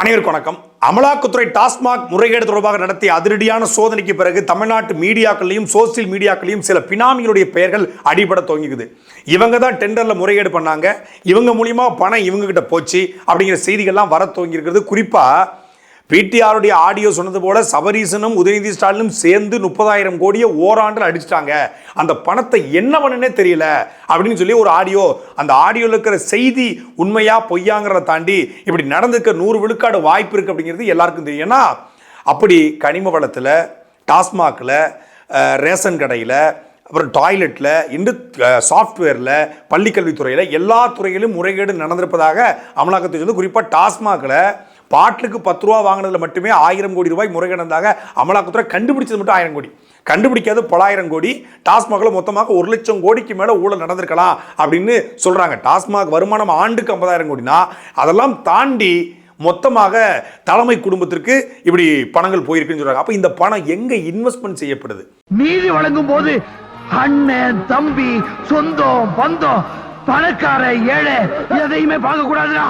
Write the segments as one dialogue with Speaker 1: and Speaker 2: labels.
Speaker 1: அனைவருக்கும் வணக்கம். அமலாக்கத்துறை டாஸ்மாக் முறைகேடு தொடர்பாக நடத்திய அதிரடியான சோதனைக்கு பிறகு தமிழ்நாட்டு மீடியாக்களையும் சோசியல் மீடியாக்களையும் சில பினாமிகளுடைய பெயர்கள் அடிபட துவங்கிக்குது. இவங்க தான் டெண்டரில் முறைகேடு பண்ணாங்க. இவங்க மூலியமாக பணம் இவங்ககிட்ட போச்சு அப்படிங்கிற செய்திகள்லாம் வர துவங்கியிருக்கிறது. குறிப்பாக பிடிஆருடைய ஆடியோ சொன்னது போல சபரீசனும் உதயநிதி ஸ்டாலினும் சேர்ந்து முப்பதாயிரம் கோடியை ஓராண்டில் அடிச்சிட்டாங்க. அந்த பணத்தை என்ன பண்ணுனே தெரியல அப்படின்னு சொல்லி ஒரு ஆடியோ அந்த ஆடியோவில் இருக்கிற செய்தி உண்மையா பொய்யாங்கிறத தாண்டி இப்படி நடந்துக்க நூறு விழுக்காடு வாய்ப்பு இருக்கு அப்படிங்கிறது எல்லாருக்கும் தெரியும். ஏன்னா அப்படி கனிம வளத்தில் டாஸ்மாகில் ரேஷன் கடையில் அப்புறம் டாய்லெட்டில் இன்று சாஃப்ட்வேரில் பள்ளிக்கல்வித்துறையில் எல்லா துறையிலும் முறைகேடு நடந்திருப்பதாக அமலாக்கத்தை வந்து குறிப்பாக டாஸ்மாகில் பாட்டிலுக்கு பத்து ரூபா வாங்கினதில் மட்டுமே ஆயிரம் கோடி ரூபாய் முறைகேடாக அமலாக்கத்துறை கண்டுபிடிச்சது மட்டும் ஆயிரம் கோடி. கண்டுபிடிக்காது பலாயிரம் கோடி. டாஸ்மாகில் மொத்தமாக ஒரு லட்சம் கோடிக்கு மேலே ஊழல் நடந்திருக்கலாம் அப்படின்னு சொல்கிறாங்க டாஸ்மாக் வருமானம் ஆண்டுக்கு ஐம்பதாயிரம் கோடினா அதெல்லாம் தாண்டி மொத்தமாக தலைமை குடும்பத்திற்கு இப்படி பணங்கள் போயிருக்குன்னு சொல்றாங்க. அப்போ இந்த பணம் எங்க இன்வெஸ்ட்மெண்ட் செய்யப்படுது?
Speaker 2: நீதி வழங்கும் போது அண்ணன் தம்பி சொந்தம் பந்தம் பணக்கார ஏழை எதையுமே பார்க்க கூடாதுடா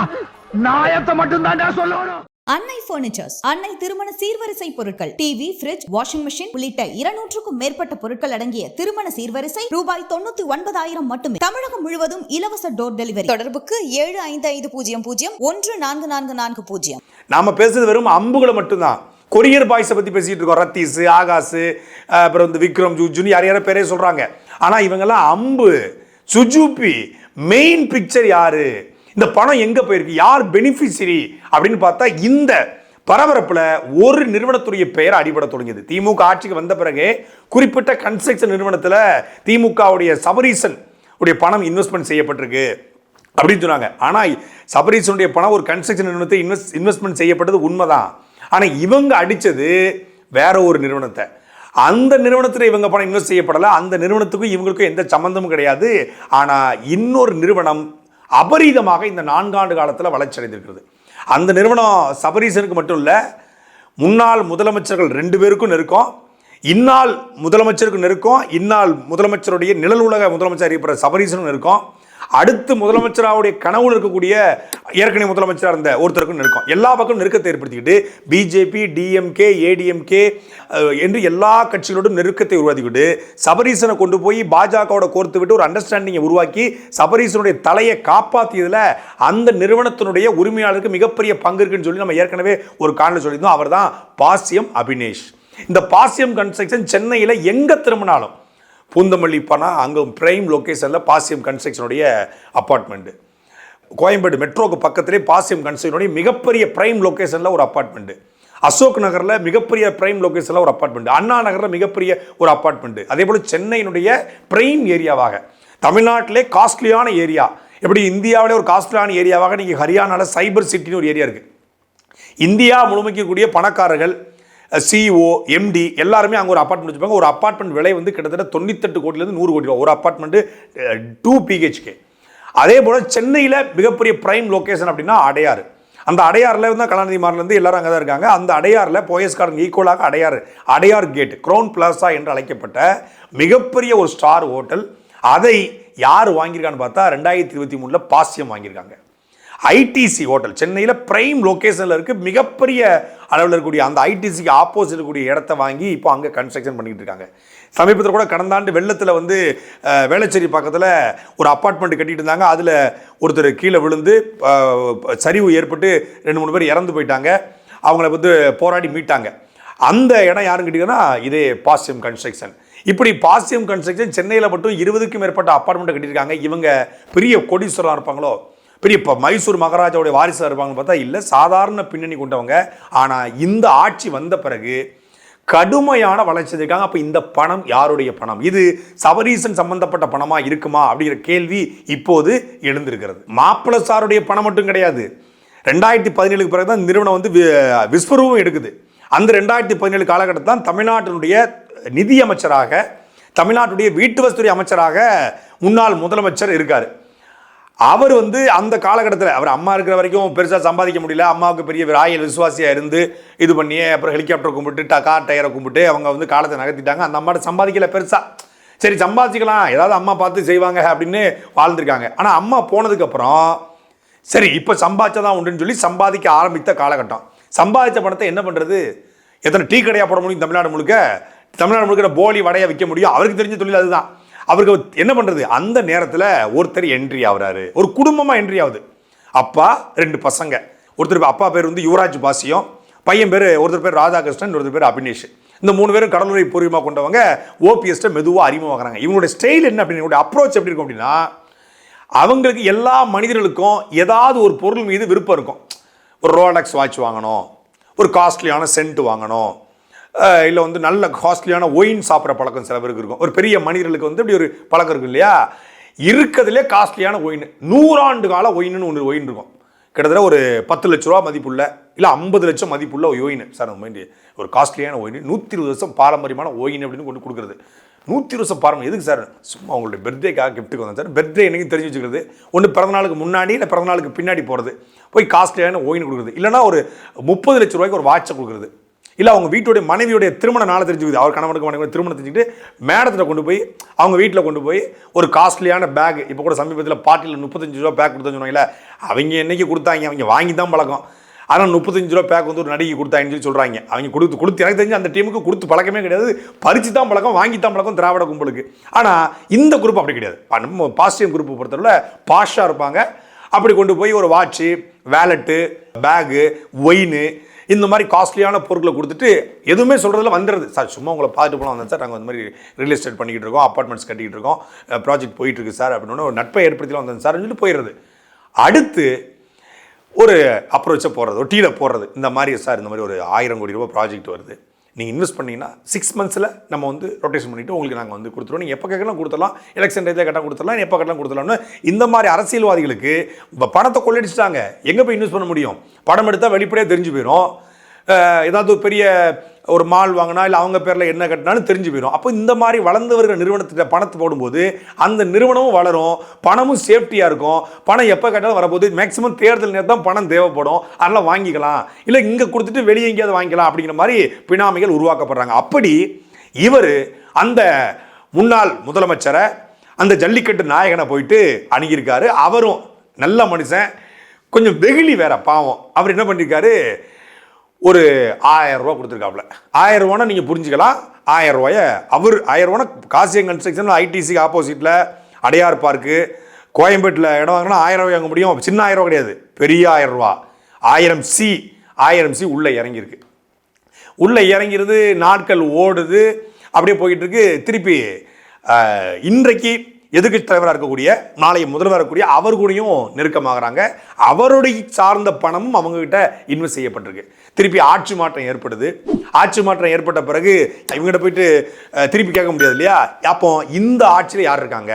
Speaker 2: நாயத்தை மட்டும் தான்டா சொல்லணும்.
Speaker 3: அன்னை பர்னிச்சர்ஸ் அன்னை திருமண சீர்வரிசை பொருட்கள் டிவி ஃபிரிட்ஜ் வாஷிங் மெஷின் உள்ளிட்ட இருநூற்றுக்கும் மேற்பட்ட பொருட்கள் அடங்கிய திருமண சீர்வரிசை ரூபாய் தொண்ணூத்தி ஒன்பதாயிரம் மட்டுமே. தமிழகம் முழுவதும் இலவச டோர் டெலிவரி தொடர்புக்கு ஏழு ஐந்து ஐந்து பூஜ்ஜியம் பூஜ்ஜியம் ஒன்று நான்கு நான்கு நான்கு பூஜ்ஜியம்.
Speaker 1: நாம பேசுறது வெறும் அம்புகளை மட்டும்தான். கொரியர் பாய்ஸை பற்றி பேசிட்டு இருக்கோம். ரத்தீஸ் ஆகாசு அப்புறம் வந்து விக்ரம் ஜூஜுன்னு யார் யாரோ பேரே சொல்கிறாங்க ஆனால் இவங்கெல்லாம் அம்பு சுஜூப்பி மெயின் பிக்சர் யாரு? இந்த பணம் எங்கே போயிருக்கு? யார் பெனிஃபிஷரி அப்படின்னு பார்த்தா இந்த பரபரப்பில் ஒரு நிறுவனத்துடைய பெயர் அடிபட தொடங்கியது. திமுக ஆட்சிக்கு வந்த பிறகு குறிப்பிட்ட கன்ஸ்ட்ரக்ஷன் நிறுவனத்தில் திமுகவுடைய சபரீசன் உடைய பணம் இன்வெஸ்ட்மெண்ட் செய்யப்பட்டிருக்கு அப்படின்னு சொன்னாங்க. ஆனால் சபரீசனுடைய பணம் ஒரு கன்ஸ்ட்ரக்ஷன் நிறுவனத்தை இன்வெஸ்ட் இன்வெஸ்ட்மெண்ட் செய்யப்பட்டது உண்மைதான். ஆனால் இவங்க அடித்தது வேற ஒரு நிறுவனத்தை. அந்த நிறுவனத்தில் இவங்க பணம் இன்வெஸ்ட் செய்யப்படலை. அந்த நிறுவனத்துக்கும் இவங்களுக்கும் எந்த சம்மந்தமும் கிடையாது. ஆனால் இன்னொரு நிறுவனம் அபரீதமாக இந்த நான்காண்டு காலத்தில் வளர்ச்சி அடைந்திருக்கிறது அந்த நிறுவனம் சபரீசனுக்கு மட்டும் இல்லை முன்னாள் முதலமைச்சர்கள் ரெண்டு பேருக்கும் நெருக்கம் இந்நாள் முதலமைச்சருக்கு நெருக்கம் இந்நாள் முதலமைச்சருடைய நிழல் உலக முதலமைச்சர் அறியப்படுற சபரீசனும் நெருக்கம் அடுத்து முதலமைச்சராவுடைய கனவுல இருக்கக்கூடிய ஏற்கனவே முதலமைச்சராக இருந்த ஒருத்தருக்கும் நெருக்கம். எல்லா பக்கம் நெருக்கத்தை ஏற்படுத்திக்கிட்டு பிஜேபி டிஎம்கே ஏடிஎம்கே என்று எல்லா கட்சிகளோடும் நெருக்கத்தை உருவாக்கிக்கிட்டு சபரீசனை கொண்டு போய் பாஜகவோட கோர்த்து விட்டு ஒரு அண்டர்ஸ்டாண்டிங்கை உருவாக்கி சபரீசனுடைய தலையை காப்பாற்றியதில் அந்த நிறுவனத்தினுடைய உரிமையாளருக்கு மிகப்பெரிய பங்கு இருக்குன்னு சொல்லி நம்ம ஏற்கனவே ஒரு காரணம் சொல்லியிருந்தோம். அவர் தான் பாசியம் அபினேஷ். இந்த பாசியம் கன்ஸ்ட்ரக்ஷன் சென்னையில் எங்கே திரும்பினாலும் பூந்தமல்லி போனால் அங்கே பிரைம் லொக்கேஷனில் பாசியம் கன்ஸ்ட்ரக்ஷனுடைய அப்பார்ட்மெண்ட்டு கோயம்பேடு மெட்ரோக்கு பக்கத்திலே பாசியம் கன்ஸ்ட்ரக்ஷனுடைய மிகப்பெரிய பிரைம் லொக்கேஷனில் ஒரு அப்பார்ட்மெண்ட்டு அசோக் நகரில் மிகப்பெரிய பிரைம் லொக்கேஷனில் ஒரு அப்பார்ட்மெண்ட் அண்ணா நகரில் மிகப்பெரிய ஒரு அப்பார்ட்மெண்ட் அதே போல் சென்னையினுடைய பிரைம் ஏரியாவாக தமிழ்நாட்டிலே காஸ்ட்லியான ஏரியா எப்படி இந்தியாவிலே ஒரு காஸ்ட்லியான ஏரியாவாக நீங்கள் ஹரியானாவில் சைபர் சிட்டின்னு ஒரு ஏரியா இருக்குது இந்தியா முழுமைக்கக்கூடிய பணக்காரர்கள் சிஇஓ எம்டி எல்லாருமே அங்கே ஒரு அப்பார்ட்மெண்ட் வச்சுப்பாங்க ஒரு அப்பார்ட்மெண்ட் விலை வந்து கிட்டத்தட்ட தொண்ணூத்தெட்டு கோடியிலேருந்து நூறு கோடி ரூபா ஒரு அப்பார்ட்மெண்ட்டு டூ பிஹெச்கே அதே போல் சென்னையில் மிகப்பெரிய ப்ரைம் லொக்கேஷன் அப்படின்னா அடையாறு. அந்த அடையாறில் வந்து கலாநிதி மாரிலேருந்து எல்லாரும் அங்கே தான் இருக்காங்க. அந்த அடையாரில் போயஸ்காரன் ஈக்குவலாக Adyar Adyar gate crown plaza என்று அழைக்கப்பட்ட மிகப்பெரிய ஒரு ஸ்டார் ஹோட்டல் அதை யார் வாங்கியிருக்கான்னு பார்த்தா ரெண்டாயிரத்தி இருபத்தி மூணில் பாசியம் வாங்கியிருக்காங்க. ITC hotel. சென்னையில் பிரைம் லொக்கேஷனில் இருக்குது மிகப்பெரிய அளவில் இருக்கக்கூடிய அந்த ஐடிசிக்கு ஆப்போசிட் இருக்கக்கூடிய இடத்த வாங்கி இப்போ அங்கே கன்ஸ்ட்ரக்ஷன் பண்ணிக்கிட்டு இருக்காங்க. சமீபத்தில் கூட கடந்த ஆண்டு வெள்ளத்தில் வந்து வேளச்சேரி பக்கத்தில் ஒரு அப்பார்ட்மெண்ட் கட்டிட்டு இருந்தாங்க. அதில் ஒருத்தர் கீழே விழுந்து சரிவு ஏற்பட்டு ரெண்டு மூணு பேர் இறந்து போயிட்டாங்க. அவங்கள வந்து போராடி மீட்டாங்க. அந்த இடம் யாருன்னு கேட்டிங்கன்னா இதே பாசியம் கன்ஸ்ட்ரக்ஷன் இப்படி பாசியம் கன்ஸ்ட்ரக்ஷன் சென்னையில் மட்டும் இருபதுக்கும் மேற்பட்ட அப்பார்ட்மெண்ட் கட்டியிருக்காங்க. இவங்க பெரிய கோடீஸ்வரராக இருப்பாங்களோ? பெரிய இப்போ மைசூர் மகாராஜாவுடைய வாரிசாக இருப்பாங்கன்னு பார்த்தா இல்லை சாதாரண பின்னணி கொண்டவங்க. ஆனால் இந்த ஆட்சி வந்த பிறகு கடுமையான வளர்ச்சி இருக்காங்க அப்போ இந்த பணம் யாருடைய பணம்? இது சவரீசன் சம்பந்தப்பட்ட பணமாக இருக்குமா அப்படிங்கிற கேள்வி இப்போது எழுந்திருக்கிறது. மாப்பிள்ள சாருடைய பணம் மட்டும் கிடையாது. ரெண்டாயிரத்தி பதினேழுக்கு பிறகு தான் நிறுவனம் வந்து வி- விஸ்வரூபம் எடுக்குது. அந்த ரெண்டாயிரத்தி பதினேழு காலகட்டத்தில் தான் தமிழ்நாட்டினுடைய நிதி அமைச்சராக தமிழ்நாட்டுடைய வீட்டு வசதித்துறை அமைச்சராக முன்னாள் முதலமைச்சர் இருக்கார். அவர் வந்து அந்த காலகட்டத்தில் அவர் அம்மா இருக்கிற வரைக்கும் பெருசாக சம்பாதிக்க முடியல. அம்மாவுக்கு பெரிய ராயல் விசுவாசியாக இருந்து இது பண்ணி அப்புறம் ஹெலிகாப்டர் கும்பிட்டு கார் டயரை கும்பிட்டு அவங்க வந்து காலத்தை நகர்த்திட்டாங்க. அந்த அம்மாட்ட சம்பாதிக்கல பெருசாக சரி சம்பாதிக்கலாம் ஏதாவது அம்மா பார்த்து செய்வாங்க அப்படின்னு வாழ்ந்திருக்காங்க. ஆனால் அம்மா போனதுக்கப்புறம் சரி இப்போ சம்பாதிச்சதான் உண்டுன்னு சொல்லி சம்பாதிக்க ஆரம்பித்த காலகட்டம். சம்பாதிச்ச பணத்தை என்ன பண்ணுறது எத்தனை டீ கடையாக போட முடியும் தமிழ்நாடு முழுக்க? தமிழ்நாடு முழுக்க போலி வடையை விற்க முடியும்? அவருக்கு தெரிஞ்ச தொழில் அதுதான். அவருக்கு என்ன பண்ணுறது அந்த நேரத்தில் ஒருத்தர் என்ட்ரி ஆகுறாரு ஒரு குடும்பமாக என்ட்ரி ஆகுது அப்பா ரெண்டு பசங்க. ஒருத்தர் அப்பா பேர் வந்து யுவராஜ் பாசியம். பையன் பேர் ஒருத்தர் பேர் ராதாகிருஷ்ணன் ஒருத்தர் பேர் அபினேஷ். இந்த மூணு பேரும் கடலுரை பூர்வமாக கொண்டவங்க ஓபிஎஸ்ட்டை மெதுவாக அறிமுகமாகறாங்க இவங்களுடைய ஸ்டைல் என்ன அப்படின்னு அப்ரோச் எப்படி இருக்கும் அப்படின்னா அவங்களுக்கு எல்லா மனிதர்களுக்கும் ஏதாவது ஒரு பொருள் மீது விருப்பம் இருக்கும். ஒரு ரோலக்ஸ் வாட்ச் வாங்கணும். ஒரு காஸ்ட்லியான சென்ட் வாங்கணும். இல்லை வந்து நல்ல காஸ்ட்லியான ஒயின் சாப்பிட்ற பழக்கம் சில பேருக்கு இருக்கும். ஒரு பெரிய மனிதர்களுக்கு வந்து இப்படி ஒரு பழக்கம் இருக்கும் இல்லையா? இருக்கிறதுலே காஸ்ட்லியான ஒயின் நூறாண்டு கால ஒயின்னு ஒன்று ஒயின் இருக்கும். கிட்டத்தட்ட ஒரு பத்து லட்ச ரூபா மதிப்புள்ள இல்லை ஐம்பது லட்சம் மதிப்புள்ள ஒயின் சார் மைண்டு ஒரு காஸ்ட்லியான ஒயின் நூற்றி இருபது வருஷம் பாரம்பரியமான ஒயின் அப்படின்னு கொண்டு கொடுக்குறது. நூற்றி இருபது வருஷம் பாரம்பரியம் எதுக்கு சார் சும்மா உங்களுடைய பர்த்டேக்காக கிஃப்ட்டுக்கு வந்தேன் சார் பர்த்டே என்னைக்கு தெரிஞ்சு வச்சுக்கிறது? ஒன்று பிறந்தநாளுக்கு முன்னாடி இல்லை பிறந்தநாளுக்கு பின்னாடி போகிறது போய் காஸ்ட்லியான ஒயின் கொடுக்குறது. இல்லைனா ஒரு முப்பது லட்ச ரூபாய்க்கு ஒரு வாட்சை கொடுக்குறது. இல்லை அவங்க வீட்டுடைய மனைவியுடைய திருமண நாளை தெரிஞ்சுக்குது அவர் கணவனுக்கு மனைவி திருமணம் தெரிஞ்சுக்கிட்டு மேடத்தில் கொண்டு போய் அவங்க வீட்டில் கொண்டு போய் ஒரு காஸ்ட்லியான பேக் இப்போ கூட சமீபத்தில் பார்ட்டியில் முப்பத்தஞ்சு ரூபா பேக் கொடுத்தேன்னு சொன்னாங்களே அவங்க என்றைக்கு கொடுத்தாங்க? அவங்க வாங்கி தான் பழக்கம். ஆனால் முப்பத்தஞ்சு ரூபா பேக் வந்து ஒரு நடிகை கொடுத்தாங்கன்னு சொல்லி சொல்கிறாங்க அவங்க கொடுத்து கொடுத்து எனக்கு தெரிஞ்சு அந்த டீமுக்கு கொடுத்து பழக்கமே கிடையாது. பறிச்சு தான் பழக்கம் வாங்கி தான் பழக்கம் திராவிட கும்பலுக்கு. ஆனால் இந்த குரூப் அப்படி கிடையாது. ப- நம்ம பாசிட்டிவ் குரூப் பொறுத்தவரை பாஷாக இருப்பாங்க. அப்படி கொண்டு போய் ஒரு வாட்ச்சு வேலெட்டு பேகு ஒயின் இந்த மாதிரி காஸ்ட்லியான பொருட்களை கொடுத்துட்டு எதுவுமே சொல்கிறதுல வந்துடுது சார் சும்மா உங்களை பார்த்துட்டு போகலாம் வந்தேன் சார். நாங்கள் இந்த மாதிரி ரியல் எஸ்டேட் பண்ணிக்கிட்டு இருக்கோம் அப்பார்ட்மெண்ட்ஸ் கட்டிக்கிட்டு இருக்கோம் ப்ராஜெக்ட் போயிட்டுருக்கு சார் அப்படின்னு ஒரு நட்பை ஏற்படுத்தலாம் வந்தேன் சார் சொல்லிட்டு போயிடுறது. அடுத்து ஒரு அப்ரோச்சை போடுறது ஒரு டீல போடுறது. இந்த மாதிரி சார் இந்த மாதிரி ஒரு ஆயிரம் கோடி ரூபாய் ப்ராஜெக்ட் வருது. நீங்கள் இன்வெஸ்ட் பண்ணீங்கன்னா சிக்ஸ் மந்த்ஸில் நம்ம வந்து ரொட்டேஷன் பண்ணிவிட்டு உங்களுக்கு நாங்கள் வந்து கொடுத்துருவோம். நீங்கள் எப்போ கேட்கலாம் கொடுத்துடலாம். எலெக்ஷன் டேத்தில் கட்டாக கொடுத்துடலாம். எப்போ கட்டலாம் கொடுத்துடலாம்னு இந்த மாதிரி அரசியல்வாதிகளுக்கு இப்போ பணத்தை கொள்ளடிச்சிட்டாங்க. எங்கே போய் இன்வெஸ்ட் பண்ண முடியும்? பணம் எடுத்தால் வெளிப்படையாக தெரிஞ்சு போயிடும் ஏதாவது ஒரு பெரிய ஒரு மால் வாங்கினா இல்லை அவங்க பேரில் என்ன கட்டினாலும் தெரிஞ்சு போயிடும் அப்போ இந்த மாதிரி வளர்ந்து வருகிற நிறுவனத்திட்ட பணத்தை போடும்போது அந்த நிறுவனமும் வளரும் பணமும் சேஃப்டியாக இருக்கும். பணம் எப்போ கேட்டாலும் வரப்போகுது. மேக்ஸிமம் தேர்தல் நேரம் தான் பணம் தேவைப்படும். அதெல்லாம் வாங்கிக்கலாம். இல்லை இங்கே கொடுத்துட்டு வெளியே எங்கேயாவது வாங்கிக்கலாம் அப்படிங்கிற மாதிரி பினாமிகள் உருவாக்கப்படுறாங்க. அப்படி இவர் அந்த முன்னாள் முதலமைச்சரை அந்த ஜல்லிக்கட்டு நாயகனை போயிட்டு அணுகியிருக்காரு. அவரும் நல்ல மனுஷன். கொஞ்சம் வெகுளி வேற பாவம். அவர் என்ன பண்ணியிருக்காரு ஒரு ஆயிரம் ரூபா கொடுத்துருக்காப்புல. ஆயிரம் ரூபானா நீங்கள் புரிஞ்சுக்கலாம். ஆயிரம் ரூபாய அவர் ஆயிரம் ரூபானா காசியம் கன்ஸ்ட்ரக்ஷன் ஐடிசிக்கு ஆப்போசிட்டில் அடையார் பார்க்கு கோயம்பேட்டில் இடம் வாங்கினா ஆயிரம் ரூபாய் வாங்க முடியும். சின்ன ஆயிரம் ரூபா கிடையாது. பெரிய ஆயிரம் ரூபா ஆயிரம் சி ஆயிரம் சி உள்ளே இறங்கியிருக்கு. உள்ளே இறங்கிறது நாட்கள் ஓடுது. அப்படியே போயிட்டு இருக்கு. திருப்பி இன்றைக்கு எதிர்கட்சி தலைவராக இருக்கக்கூடிய நாளைய முதல்வராக இருக்கக்கூடிய அவர் கூடயும் நெருக்கமாகறாங்க. அவருடைய சார்ந்த பணமும் அவங்ககிட்ட இன்வெஸ்ட் செய்யப்பட்டிருக்கு. திருப்பி ஆட்சி மாற்றம் ஏற்படுது. ஆட்சி மாற்றம் ஏற்பட்ட பிறகு இவங்ககிட்ட போயிட்டு திருப்பி கேட்க முடியாது இல்லையா? அப்போ இந்த ஆட்சியில் யார் இருக்காங்க?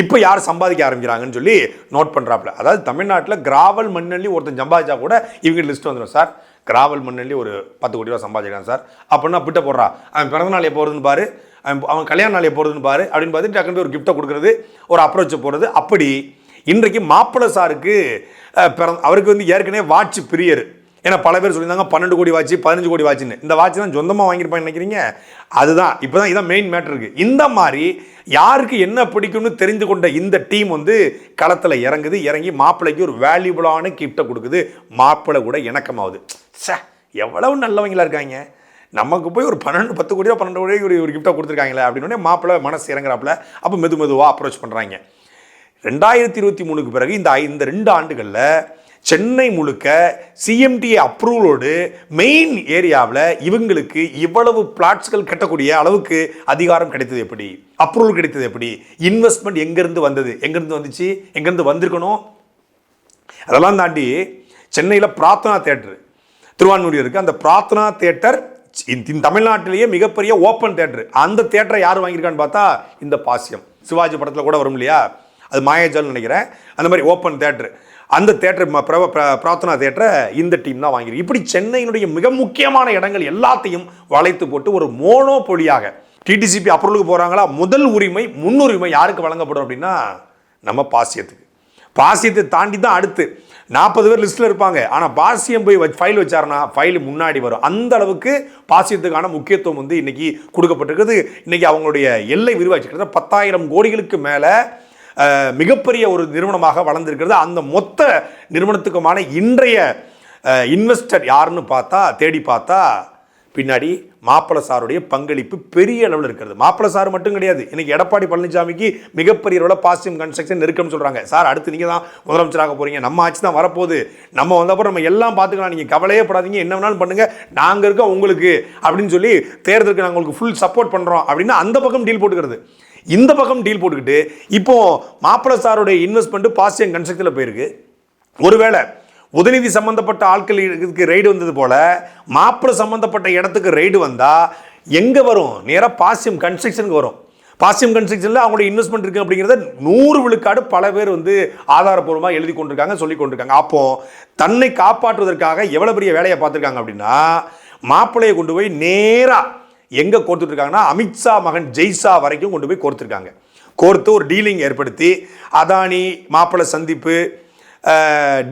Speaker 1: இப்போ யார் சம்பாதிக்க ஆரம்பிக்கிறாங்கன்னு சொல்லி நோட் பண்ணுறாப்புல அதாவது தமிழ்நாட்டில் கிராவல் மண்ணள்ளி ஒருத்தன் சம்பாதிச்சா கூட இவங்க லிஸ்ட் வந்துடும் சார். கிராவல் மண்ணள்ளி ஒரு பத்து கோடி ரூபா சம்பாதிக்கிறான் சார். அப்படின்னா பிட்ட போடுறா? அவன் பிறந்தநாள் எப்போ வருதுன்னு பாரு. அவன் அவன் கல்யாண நாள் போகிறதுன்னு பாரு அப்படின்னு பார்த்து டக்குனு ஒரு கிஃப்ட்டை கொடுக்குறது ஒரு அப்ரோச்சை போடுறது. அப்படி இன்றைக்கு மாப்பிள்ளை சாருக்கு பிறந்த அவருக்கு வந்து ஏற்கனவே வாட்ச் பிரியர். ஏன்னா பல பேர் சொல்லியிருந்தாங்க பன்னெண்டு கோடி வாட்ச் பதினஞ்சு கோடி வாட்சின்னு இந்த வாட்ச் தான் சொந்தமாக வாங்கியிருப்பான்னு நினைக்கிறீங்க? அதுதான். இப்போ தான் இதான் மெயின் மேட்ரு இருக்குது இந்த மாதிரி யாருக்கு என்ன பிடிக்கும்னு தெரிந்து கொண்ட இந்த டீம் வந்து களத்தில் இறங்குது இறங்கி மாப்பிள்ளைக்கு ஒரு வேல்யூபிளான கிஃப்ட்டை கொடுக்குது. மாப்பிள்ளை கூட இணக்கமாகுது. சே எவ்வளவு நல்லவங்களா இருக்காங்க. நமக்கு போய் ஒரு பன்னெண்டு பத்து கோடியோ பன்னெண்டு கோடியோ ஒரு ஒரு கிஃப்ட்டை கொடுத்துருக்காங்களே அப்படின்னு மாப்பிள்ளை மனசு இறங்குறாப்புல. அப்போ மெது மெதுவாக அப்ரோச் பண்ணுறாங்க ரெண்டாயிரத்தி இருபத்தி மூணுக்கு பிறகு இந்த இந்த ரெண்டு ஆண்டுகளில் சென்னை முழுக்க சிஎம்டிஏ அப்ரூவலோடு மெயின் ஏரியாவில் இவங்களுக்கு இவ்வளவு பிளாட்ஸ்கள் கட்டக்கூடிய அளவுக்கு அதிகாரம் கிடைத்தது எப்படி? அப்ரூவல் கிடைத்தது எப்படி? இன்வெஸ்ட்மெண்ட் எங்கேருந்து வந்தது? எங்கேருந்து வந்துச்சு? எங்கேருந்து வந்திருக்கணும்? அதெல்லாம் தாண்டி சென்னையில் பிரார்த்தனா தேட்டர் திருவான்மூடி இருக்குது அந்த பிரார்த்தனா தேட்டர் தமிழ்நாட்டிலேயே மிகப்பெரிய ஓப்பன் தேட்டர் அந்த தேட்டரை யார் வாங்கியிருக்கான்னு பார்த்தா இந்த பாசியம் சிவாஜி படத்தில் கூட வரும் இல்லையா? அது மாயாஜால்னு நினைக்கிறேன். அந்த மாதிரி ஓப்பன் தேட்டர் அந்த தேட்டர் பிரார்த்தனா தேட்டரை இந்த டீம் தான் வாங்கியிருக்கு. இப்படி சென்னையினுடைய மிக முக்கியமான இடங்கள் எல்லாத்தையும் வளைத்து போட்டு ஒரு மோனோ பொழியாக டிடிசிபி அப்ரூவலுக்கு போகிறாங்களா முதல் உரிமை முன்னுரிமை யாருக்கு வழங்கப்படும் அப்படின்னா நம்ம பாசியத்துக்கு பாசியத்தை தாண்டி தான் அடுத்து. நாற்பது பேர் லிஸ்ட்டில் இருப்பாங்க. ஆனால் பாசியம் போய் ஃபைல் வச்சாருன்னா ஃபைல் முன்னாடி வரும். அந்த அளவுக்கு பாசியத்துக்கான முக்கியத்துவம் வந்து இன்றைக்கி கொடுக்கப்பட்டிருக்குது. இன்றைக்கி அவங்களுடைய எல்லை விரிவாச்சு பத்தாயிரம் கோடிகளுக்கு மேலே மிகப்பெரிய ஒரு நிறுவனமாக வளர்ந்திருக்கிறது. அந்த மொத்த நிறுவனத்துக்குமான இன்றைய இன்வெஸ்டர் யாருன்னு பார்த்தா தேடி பார்த்தா பின்னாடி மாப்பிள்ள சாருடைய பங்களிப்பு பெரிய அளவில் இருக்கிறது. மாப்பிள சார் மட்டும் கிடையாது. இன்னைக்கு எடப்பாடி பழனிசாமிக்கு மிகப்பெரிய அளவில் பாசிட்டிவ் கன்ஸ்ட்ரக்ஷன் நெருக்கம்னு சொல்கிறாங்க சார் அடுத்து நீங்கள் தான் முதலமைச்சராக போகிறீங்க நம்ம ஆட்சி தான் வரப்போகுது. நம்ம வந்தப்பறம் நம்ம எல்லாம் பார்த்துக்கலாம். நீங்கள் கவலையே படாதீங்க. என்ன வேணாலும் பண்ணுங்கள் நாங்கள் இருக்கோம் உங்களுக்கு அப்படின்னு சொல்லி தேர்தலுக்கு நாங்கள் உங்களுக்கு ஃபுல் சப்போர்ட் பண்ணுறோம் அப்படின்னு அந்த பக்கம் டீல் போட்டுக்கிறது. இந்த பக்கம் டீல் போட்டுக்கிட்டு இப்போ மாப்பிள சாருடைய இன்வெஸ்ட்மெண்ட்டு பாசிட்டிவ் கன்ஸ்ட்ரக்ஷனில் போயிருக்கு. ஒருவேளை உதயநிதி சம்பந்தப்பட்ட ஆட்கள் இதுக்கு ரைடு வந்தது போல மாப்பிள சம்பந்தப்பட்ட இடத்துக்கு ரைடு வந்தால் எங்கே வரும்? நேராக பாசியம் கன்ஸ்ட்ரக்ஷனுக்கு வரும். பாசியம் கன்ஸ்ட்ரக்ஷனில் அவங்களோட இன்வெஸ்ட்மெண்ட் இருக்குது அப்படிங்கிறத நூறு விழுக்காடு பல பேர் வந்து ஆதாரப்பூர்வமாக எழுதி கொண்டிருக்காங்க சொல்லி கொண்டிருக்காங்க. அப்போ தன்னை காப்பாற்றுவதற்காக எவ்வளோ பெரிய வேலையை பார்த்துருக்காங்க அப்படின்னா மாப்பிள்ளையை கொண்டு போய் நேராக எங்கே கோர்த்துட்ருக்காங்கன்னா அமித்ஷா மகன் ஜெய்ஷா வரைக்கும் கொண்டு போய் கோர்த்துருக்காங்க. கோர்த்து ஒரு டீலிங் ஏற்படுத்தி அதானி மாப்பிள்ளை சந்திப்பு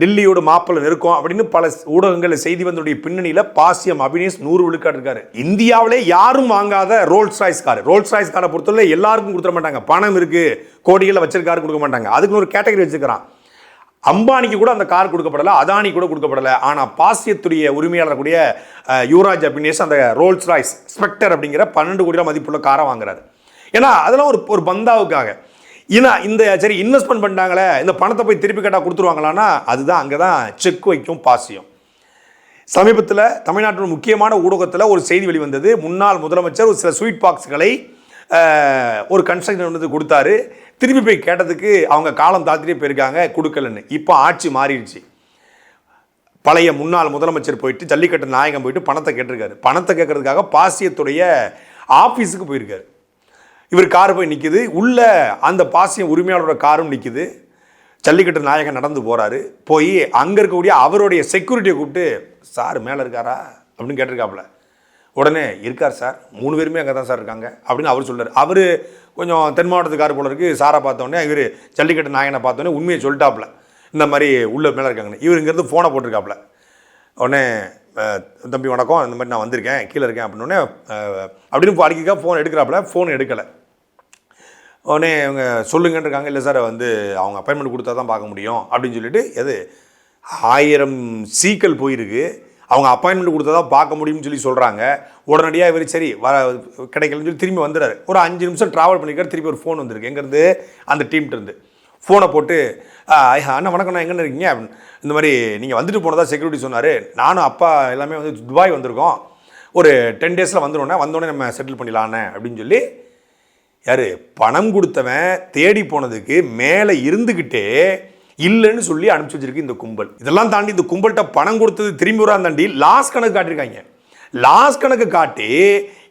Speaker 1: டெல்லியோட மாப்பிள்ள இருக்கும் அப்படின்னு பல ஊடகங்களில் செய்தி வந்தோடைய பின்னணியில் பாசியம் அபினேஷ் நூறு விழுக்காடு இருக்காரு. இந்தியாவிலே யாரும் வாங்காத Rolls Royce car. Rolls Royce காரை பொறுத்தவரை எல்லாருக்கும் கொடுத்துட மாட்டாங்க. பணம் இருக்கு. கோடிகளில் வச்சிருக்காரு கொடுக்க மாட்டாங்க. அதுக்குன்னு ஒரு கேட்டகரி வச்சுக்கிறான் அம்பானிக்கு கூட அந்த கார் கொடுக்கப்படலை. அதானி கூட கொடுக்கப்படலை. ஆனால் பாசியத்துடைய உரிமையாளர் கூடிய யுவராஜ் அபினேஷ் அந்த ரோல்ஸ் ராய்ஸ் ஸ்பெக்டர் அப்படிங்கிற பன்னெண்டு கோடி மதிப்புள்ள காரை வாங்குறாரு. ஏன்னா அதெல்லாம் ஒரு ஒரு பந்தாவுக்காக. ஏன்னா இந்த சரி இன்வெஸ்ட்மெண்ட் பண்ணிட்டாங்களே இந்த பணத்தை போய் திருப்பி கேட்டால் கொடுத்துருவாங்களான்னா அதுதான் அங்கே தான் செக் வைக்கும் பாசியம். சமீபத்தில் தமிழ்நாட்டின் முக்கியமான ஊடகத்தில் ஒரு செய்தி வெளிவந்தது. முன்னாள் முதலமைச்சர் ஒரு சில ஸ்வீட் பாக்ஸ்களை ஒரு கன்ஸ்ட்ரக்ஷன் வந்து கொடுத்தாரு. திருப்பி போய் கேட்டதுக்கு அவங்க காலம் தாத்திட்டே போயிருக்காங்க கொடுக்கலன்னு. இப்போ ஆட்சி மாறிடுச்சு. பழைய முன்னாள் முதலமைச்சர் போயிட்டு ஜல்லிக்கட்டு நாயகம் போயிட்டு பணத்தை கேட்டிருக்காரு. பணத்தை கேட்கறதுக்காக பாசியத்துடைய ஆஃபீஸுக்கு போயிருக்காரு. இவர் கார் போய் நிற்குது உள்ளே அந்த பாசியம் உரிமையாளரோட காரும் நிற்குது ஜல்லிக்கட்டு நாயகன் நடந்து போகிறாரு போய் அங்கே இருக்கக்கூடிய அவருடைய செக்யூரிட்டியை கூப்பிட்டு சார் மேலே இருக்காரா? அப்படின்னு கேட்டிருக்காப்புல. உடனே இருக்கார் சார். மூணு பேருமே அங்கே தான் சார் இருக்காங்க. அப்படின்னு அவர் சொல்கிறார் அவர் கொஞ்சம் தென் மாவட்டத்துக்கார் போல இருக்குது சாரை பார்த்தோன்னே இவர் ஜல்லிக்கட்டு நாயகனை பார்த்தோன்னே உண்மையை சொல்லிட்டாப்புல. இந்த மாதிரி உள்ள மேலே இருக்காங்கன்னு. இவர் இங்கேருந்து ஃபோனை போட்டிருக்காப்புல. உடனே தம்பி வணக்கம் இந்த மாதிரி நான் வந்திருக்கேன் கீழே இருக்கேன் அப்படின்னோடனே அப்படின்னு அடிக்கா ஃபோன் எடுக்கிறாப்புல ஃபோன் எடுக்கலை. உடனே இவங்க சொல்லுங்கன்னு இருக்காங்க இல்லை சார் வந்து அவங்க அப்பாயின்மெண்ட் கொடுத்தா தான் பார்க்க முடியும் அப்படின்னு சொல்லிட்டு எது ஆயிரம் சீக்கள் போயிருக்கு அவங்க அப்பாயின்மெண்ட் கொடுத்தா தான் பார்க்க முடியும்னு சொல்லி சொல்கிறாங்க உடனடியாக இவர் சரி வர கிடைக்கலன்னு சொல்லி திரும்பி வந்துடுறாரு. ஒரு அஞ்சு நிமிஷம் ட்ராவல் பண்ணிக்கிறார் திருப்பி ஒரு ஃபோன் வந்திருக்கு. எங்கேருந்து? அந்த டீம்கிட்ட இருந்து. ஃபோனை போட்டு அண்ணா வணக்கம் நான் எங்கே இருக்கீங்க? அப்படின்னு இந்த மாதிரி நீங்கள் வந்துட்டு போனதா செக்யூரிட்டி சொன்னார். நானும் அப்பா எல்லாமே வந்து துபாய் வந்திருக்கோம். ஒரு டென் டேஸில் வந்துடுவோண்ணே வந்தோடனே நம்ம செட்டில் பண்ணிடலான்னு அப்படின்னு சொல்லி யாரு பணம் கொடுத்தவன் தேடி போனதுக்கு மேலே இருந்துக்கிட்டே இல்லைன்னு சொல்லி அனுப்பிச்சு வச்சிருக்கு இந்த கும்பல். இதெல்லாம் தாண்டி இந்த கும்பல்கிட்ட பணம் கொடுத்தது திரும்பி வரா தாண்டி லாஸ் கணக்கு காட்டியிருக்காங்க. லாஸ் கணக்கு காட்டி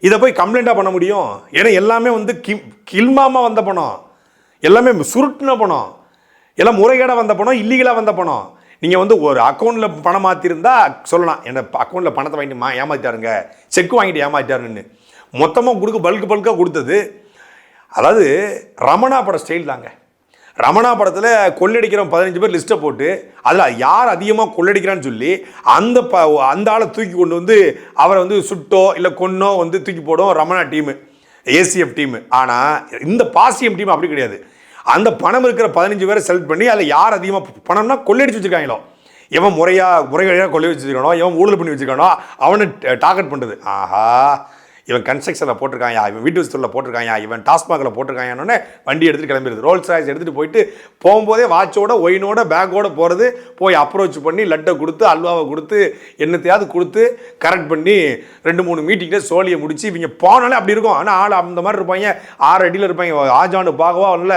Speaker 1: இதை போய் கம்ப்ளைண்ட்டாக பண்ண முடியும். ஏன்னா எல்லாமே வந்து கிம் கில்மாமா வந்த பணம். எல்லாமே சுருட்டின பணம். எல்லாம் முறைகேடாக வந்த பணம் இல்லீகலாக வந்த பணம். நீங்கள் வந்து ஒரு அக்கௌண்ட்டில் பணம் மாற்றிருந்தா சொல்லலாம். என்ன அக்கௌண்ட்டில் பணத்தை வாங்கிட்டு மா ஏமாத்திட்டாருங்க. செக் வாங்கிட்டு ஏமாற்றாருன்னு மொத்தமாக கொடுக்க பல்க்கு பல்காக கொடுத்தது. அதாவது ரமணா பட ஸ்டைல் தாங்க. ரமணா படத்தில் கொள்ளடிக்கிறவன் பதினஞ்சு பேர் லிஸ்ட்டை போட்டு அதில் யார் அதிகமாக கொள்ளடிக்கிறான்னு சொல்லி அந்த ப அந்த ஆளை தூக்கி கொண்டு வந்து அவரை வந்து சுட்டோ இல்லை கொன்னோ வந்து தூக்கி போடும் ரமணா டீமு. ACF team. ஆனால் இந்த பாசிஎம் டீம் அப்படி கிடையாது. அந்த பணம் இருக்கிற பதினஞ்சு பேரை செலக்ட் பண்ணி அதில் யார் அதிகமாக பணம்னா கொள்ளடிச்சு வச்சுருக்காங்களோ. எவன் முறையாக முறைகளையாக கொள்ளை வச்சுருக்கானோ இவன் ஊழல் பண்ணி வச்சுருக்கானோ அவனை டார்கெட் பண்ணுறது ஆஹா. இவன் கன்ஸ்ட்ரக்ஷனில் போட்டிருக்காயா இவன் வீட்டு வசதியில் போட்டிருக்காயா இவன் டாஸ்மாகில் போட்டிருக்காயானோடனே வண்டி எடுத்துகிட்டு கிளம்பிடுது. ரோல்ஸ் ராய்ஸ் எடுத்துகிட்டு போயிட்டு போகும்போதே வாட்சோட ஒயினோட பேக்கோட போகிறது போய் அப்ரோச் பண்ணி லட்டை கொடுத்து அல்வாவை கொடுத்து என்னத்தையாவது கொடுத்து கரெக்ட் பண்ணி ரெண்டு மூணு மீட்டிங்கில் சோழியை முடிச்சு இவங்க போனாலே அப்படி இருக்கும். ஆனால் ஆள் அந்த மாதிரி இருப்பாங்க. ஆறு அடியில் இருப்பாங்க. ஆஜானு பாகவா நல்ல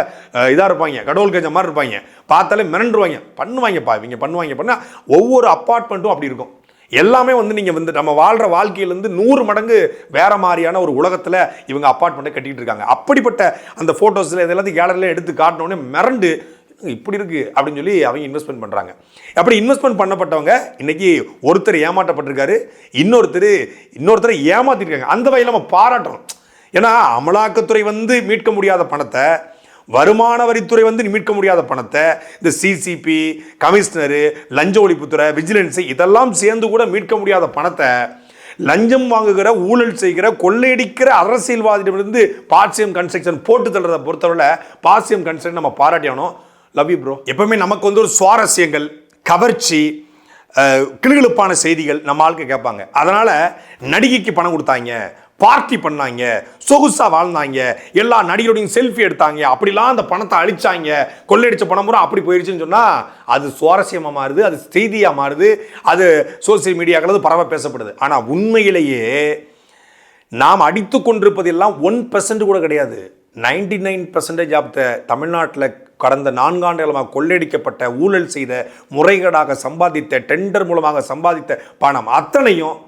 Speaker 1: இதாக இருப்பாங்க. கடவுள் கஞ்ச மாதிரி இருப்பாங்க. பார்த்தாலே மிரண்டுருவாங்க. பண்ணுவாங்கப்பா இவங்க பண்ணுவாங்க. பண்ணால் ஒவ்வொரு அப்பார்ட்மெண்ட்டும் அப்படி இருக்கும். எல்லாமே வந்து நீங்கள் வந்து நம்ம வாழ்கிற வாழ்க்கையிலேருந்து நூறு மடங்கு வேற மாதிரியான ஒரு உலகத்தில் இவங்க அப்பார்ட்மெண்ட்டை கட்டிகிட்டு இருக்காங்க. அப்படிப்பட்ட அந்த ஃபோட்டோஸில் இதெல்லாத்தையும் கேலரியில் எடுத்து காட்டினோடனே மிரண்டு இப்படி இருக்கு அப்படின்னு சொல்லி அவங்க இன்வெஸ்ட்மெண்ட் பண்ணுறாங்க அப்படி இன்வெஸ்ட்மெண்ட் பண்ணப்பட்டவங்க இன்னைக்கு ஒருத்தர் ஏமாற்றப்பட்டிருக்காரு இன்னொருத்தர் இன்னொருத்தரை ஏமாத்திருக்காங்க. அந்த வகையில் நம்ம பாராட்டணும் ஏன்னா அமலாக்கத்துறை வந்து மீட்க முடியாத பணத்தை வருமான வரித்துறை வந்து மீட்க முடியாத பணத்தை இந்த சிசிபி கமிஷனரு லஞ்ச ஒழிப்புத்துறை விஜிலன்ஸ் இதெல்லாம் சேர்ந்து கூட மீட்க முடியாத பணத்தை லஞ்சம் வாங்குகிற ஊழல் செய்கிற கொள்ளையடிக்கிற அரசியல்வாதியிடமிருந்து பாசியம் கன்ஸ்ட்ரக்ஷன் போட்டு தள்ளுறதை பொறுத்தவரை பாசியம் கன்ஸ்ட்ரக்ஷன் நம்ம பாராட்டியானோம் லவ் யூ ப்ரோ எப்பவுமே நமக்கு வந்து ஒரு சுவாரஸ்யங்கள் கவர்ச்சி அஹ், செய்திகள் நம்ம ஆளுக்கு கேட்பாங்க. அதனால் நடிகைக்கு பணம் கொடுத்தாங்க. பார்ட்டி பண்ணாங்க சொகுசாக வாழ்ந்தாங்க எல்லா நடிகரோடையும் செல்ஃபி எடுத்தாங்க அப்படிலாம் அந்த பணத்தை அழிச்சாங்க. கொள்ளையடிச்ச பணம் பூரா அப்படி போயிடுச்சுன்னு சொன்னால் அது சுவாரஸ்யமாக மாறுது அது செய்தியாக மாறுது அது சோசியல் மீடியாக்களது பரவ பேசப்படுது. ஆனால் உண்மையிலேயே நாம் அடித்து கொண்டிருப்பதெல்லாம் ஒன் பெர்சன்ட் கூட கிடையாது. Ninety nine percentage of the தமிழ்நாட்டில் கடந்த நான்காண்டு காலமாக கொள்ளையடிக்கப்பட்ட ஊழல் செய்த முறைகேடாக சம்பாதித்த டெண்டர் மூலமாக சம்பாதித்த பணம் அத்தனையும்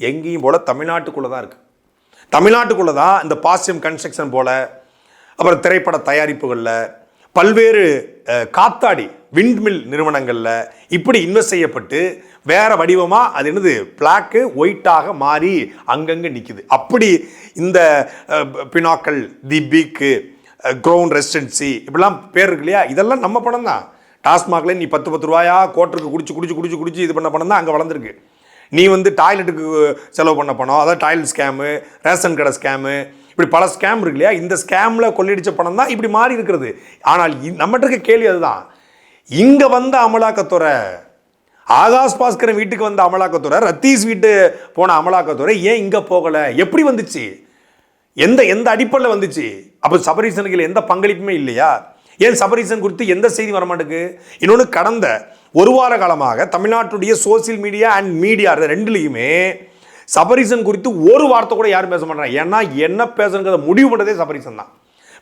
Speaker 1: எங்கேயும் போல தமிழ்நாட்டுக்குள்ளே தான் இருக்குது தமிழ்நாட்டுக்குள்ளே தான் இந்த பாசியம் கன்ஸ்ட்ரக்ஷன் போல் அப்புறம் திரைப்பட தயாரிப்புகளில் பல்வேறு காத்தாடி விண்ட்மில் நிறுவனங்களில் இப்படி இன்வெஸ்ட் செய்யப்பட்டு வேற வடிவமாக அது என்னது பிளாக்கு ஒயிட்டாக மாறி அங்கங்கே நிற்கிது அப்படி இந்த pinnacle the peak ground residency இப்படிலாம் பேர் இருக்கு இல்லையா? இதெல்லாம் நம்ம பணம் தான் டாஸ்மாகில் நீ பத்து பத்து ரூபாயா கோட்டருக்கு குடிச்சு குடிச்சு குடிச்சு குடிச்சு இது பண்ண பணம் தான் அங்கே வளர்ந்துருக்கு. நீ வந்து டாய்லெட்டுக்கு செலவு பண்ண பணம் அதாவது டாய்லெட் ஸ்கேமு ரேஷன் கடை ஸ்கேமு இப்படி பல ஸ்கேம் இருக்கு இல்லையா? இந்த ஸ்கேமில் கொள்ளையடிச்ச பணம் தான் இப்படி மாறி இருக்கிறது. ஆனால் நம்மகிட்ட இருக்க கேள்வி அதுதான். இங்கே வந்த அமலாக்கத்துறை ஆகாஷ் பாஸ்கரன் வீட்டுக்கு வந்த அமலாக்கத்துறை ரத்தீஸ் வீட்டு போன அமலாக்கத்துறை ஏன் இங்கே போகலை? எப்படி வந்துச்சு? எந்த எந்த அடிப்படையில் வந்துச்சு? அப்போ சபரீசனுக்கு எந்த பங்களிப்புமே இல்லையா? ஏன் சபரீசன் குறித்து எந்த செய்தி வர மாட்டேங்குது இன்னொன்று கடந்த ஒரு வார காலமாக தமிழ்நாட்டுடைய சோசியல் மீடியா அண்ட் மீடியா ரெண்டுலேயுமே சபரீசன் குறித்து ஒரு வார்த்தை கூட யாரும் பேச மாட்டாங்க ஏன்னா என்ன பேசணுங்கிறத முடிவு பண்ணுறதே சபரீசன் தான்.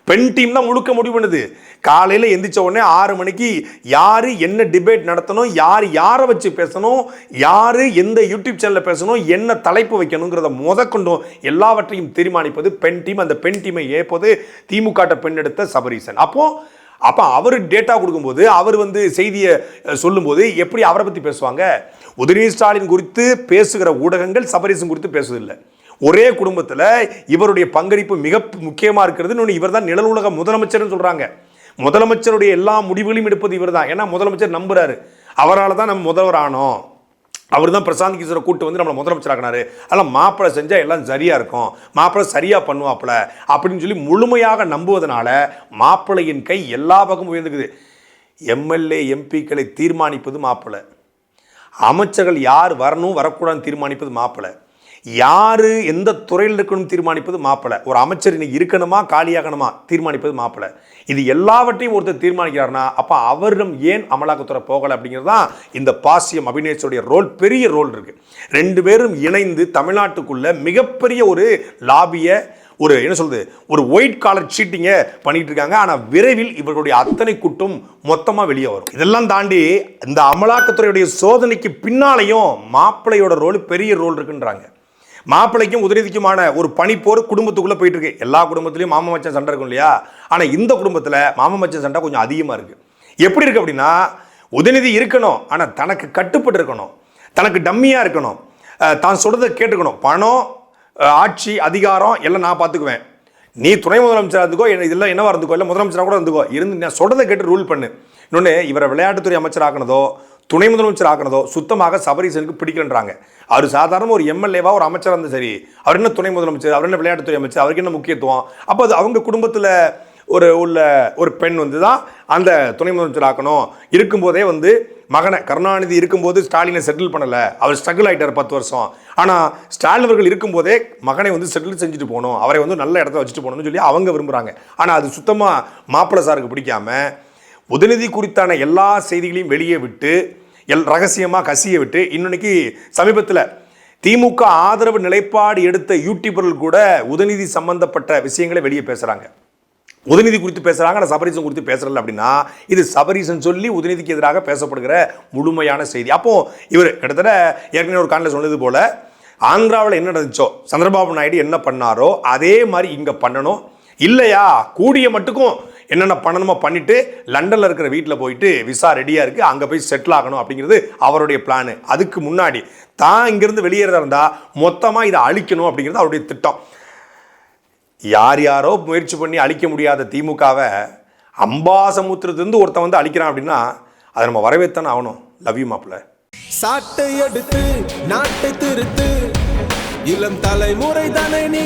Speaker 1: பெண் டீம் தான் முழுக்க முடிவு பண்ணுது. காலையில் எந்திரிச்ச உடனே ஆறு மணிக்கு யார் என்ன டிபேட் நடத்தணும் யார் யாரை வச்சு பேசணும் யார் எந்த யூடியூப் சேனலில் பேசணும் என்ன தலைப்பு வைக்கணுங்கிறத முதற்கொண்டும் எல்லாவற்றையும் தீர்மானிப்பது பெண் டீம் அந்த பெண் டீமை ஏற்பது திமுக பெண் எடுத்த சபரீசன். அப்போது அப்போ அவர் டேட்டா கொடுக்கும்போது அவர் வந்து செய்தியை சொல்லும்போது எப்படி அவரை பற்றி பேசுவாங்க? உதயநிதி ஸ்டாலின் குறித்து பேசுகிற ஊடகங்கள் சபரிசம் குறித்து பேசுவதில்லை. ஒரே குடும்பத்தில் இவருடைய பங்களிப்பு மிக முக்கியமாக இருக்கிறது இவர் தான் நிழல் உலக முதலமைச்சர்னு சொல்கிறாங்க முதலமைச்சருடைய எல்லா முடிவுகளையும் எடுப்பது இவர் தான் ஏன்னா முதலமைச்சர் நம்புகிறாரு அவரால் தான் நம்ம முதல்வர் ஆனோம் அவர் தான் பிரசாந்த் கிஷோரை கூட்டு வந்து நம்மளை முதலமைச்சராக்கினாரு. அதெல்லாம் மாப்பிள்ளை செஞ்சால் எல்லாம் சரியாக இருக்கும். மாப்பிள்ளை சரியாக பண்ணுவாப்பில். அப்படின்னு சொல்லி முழுமையாக நம்புவதனால மாப்பிள்ளையின் கை எல்லா பக்கமும் உயர்ந்துக்குது. எம்எல்ஏ எம்பிக்களை தீர்மானிப்பது மாப்பிள்ளை. அமைச்சர்கள் யார் வரணும் வரக்கூடாதுன்னு தீர்மானிப்பது மாப்பிள்ளை. யார் எந்த துறையில் இருக்கணும் தீர்மானிப்பது மாப்பிள்ளை ஒரு அமைச்சர் இன்னைக்கு இருக்கணுமா காலியாகணுமா தீர்மானிப்பது மாப்பிள்ளை இது எல்லாவற்றையும் ஒருத்தர் தீர்மானிக்கிறாருன்னா அப்போ அவரிடம் ஏன் அமலாக்கத்துறை போகலை அப்படிங்கிறது தான் இந்த பாசியம் அபிநேஷோடைய ரோல் பெரிய ரோல் இருக்குது ரெண்டு பேரும் இணைந்து தமிழ்நாட்டுக்குள்ளே மிகப்பெரிய ஒரு லாபியை ஒரு என்ன சொல்றது ஒரு ஒயிட் காலர் சீட்டிங்கை பண்ணிட்டு இருக்காங்க. ஆனால் விரைவில் இவர்களுடைய அத்தனை கூட்டம் மொத்தமாக வெளியே வரும். இதெல்லாம் தாண்டி இந்த அமலாக்கத்துறையுடைய சோதனைக்கு பின்னாலையும் மாப்பிள்ளையோட ரோல் பெரிய ரோல் இருக்குன்றாங்க. மாப்பிள்ளைக்கும் உதவிக்குமான ஒரு பனிப்போர் குடும்பத்துக்குள்ளே போயிட்டு இருக்கு எல்லா குடும்பத்துலையும் மாமா மச்சன் சண்டை இருக்கும் இல்லையா? ஆனால் இந்த குடும்பத்தில் மாமா மச்சன் சண்டை கொஞ்சம் அதிகமாக இருக்கு. எப்படி இருக்கு அப்படின்னா உதயநிதி இருக்கணும் ஆனால் தனக்கு கட்டுப்பட்டு இருக்கணும் தனக்கு டம்மியாக இருக்கணும் தான் சொல்கிறத கேட்டுக்கணும். பணம் ஆட்சி அதிகாரம் எல்லாம் நான் பார்த்துக்குவேன். நீ துணை முதலமைச்சராக இருந்துக்கோ என்ன இதெல்லாம் என்னவாக இருந்துக்கோ இல்லை முதலமைச்சராக கூட இருந்துக்கோ இருந்து நான் சொல்கிறத கேட்டு ரூல் பண்ணு. இன்னொன்று இவரை விளையாட்டுத்துறை அமைச்சர் ஆக்கினதோ துணை முதலமைச்சர் ஆக்கினதோ சுத்தமாக சபரீசனுக்கு பிடிக்கலன்றாங்க. அவர் சாதாரண ஒரு எம்எல்ஏவா ஒரு அமைச்சராக இருந்தால் சரி. அவர் என்ன துணை முதலமைச்சர்? அவர் என்ன விளையாட்டுத்துறை அமைச்சர்? அவருக்கு என்ன முக்கியத்துவம்? அப்போ அது அவங்க குடும்பத்தில் ஒரு உள்ள ஒரு பெண் வந்து தான் அந்த துணை முதலமைச்சர் ஆக்கணும். இருக்கும்போதே வந்து மகனை கருணாநிதி இருக்கும்போது ஸ்டாலினை செட்டில் பண்ணலை. அவர் ஸ்ட்ரகிள் ஆகிட்டார் பத்து வருஷம். ஆனால் ஸ்டாலின் அவர்கள் இருக்கும்போதே மகனை வந்து செட்டில் செஞ்சுட்டு போகணும். அவரை வந்து நல்ல இடத்த வச்சுட்டு போகணும்னு சொல்லி அவங்க விரும்புகிறாங்க ஆனால் அது சுத்தமாக மாப்பிள்ளை சாருக்கு பிடிக்காம உதயநிதி குறித்தான எல்லா செய்திகளையும் வெளியே விட்டு எல் ரகசியமாக கசிய விட்டு இன்னைக்கு சமீபத்தில் திமுக ஆதரவு நிலைப்பாடு எடுத்த யூடியூபர்கள் கூட உதயநிதி சம்பந்தப்பட்ட விஷயங்களை வெளியே பேசுகிறாங்க உதயநிதி குறித்து பேசுகிறாங்க ஆனால் சபரீசன் குறித்து பேசுகிறல அப்படின்னா இது சபரீசன் சொல்லி உதயநிதிக்கு எதிராக பேசப்படுகிற முழுமையான செய்தி. அப்போது இவர் கிட்டத்தட்ட ஏற்கனவே ஒரு காலில் சொன்னது போல் ஆந்திராவில் என்ன நடந்துச்சோ சந்திரபாபு நாயுடு என்ன பண்ணாரோ அதே மாதிரி இங்கே பண்ணணும். இல்லையா? கூடிய மட்டுக்கும் என்னென்ன பண்ணணுமோ பண்ணிவிட்டு லண்டனில் இருக்கிற வீட்டில் போயிட்டு விசா ரெடியாக இருக்குது அங்கே போய் செட்டில் ஆகணும் அப்படிங்கிறது அவருடைய பிளானு அதுக்கு முன்னாடி தான் இங்கேருந்து வெளியேறதா இருந்தால் மொத்தமாக இதை அழிக்கணும் அப்படிங்கிறது அவருடைய திட்டம். யார் யாரோ முயற்சி பண்ணி அழிக்க முடியாத திமுகவை அம்பாசமுத்திரத்துலேருந்து ஒருத்தன் வந்து அழிக்கிறான் அப்படின்னா அதை நம்ம வரவேற்றானே ஆகணும். லவ் யூ மாப்பிள்ள.
Speaker 4: சாட்டை எடுத்து நாட்டை திருத்து. இளம் தலைமுறை தானே நீ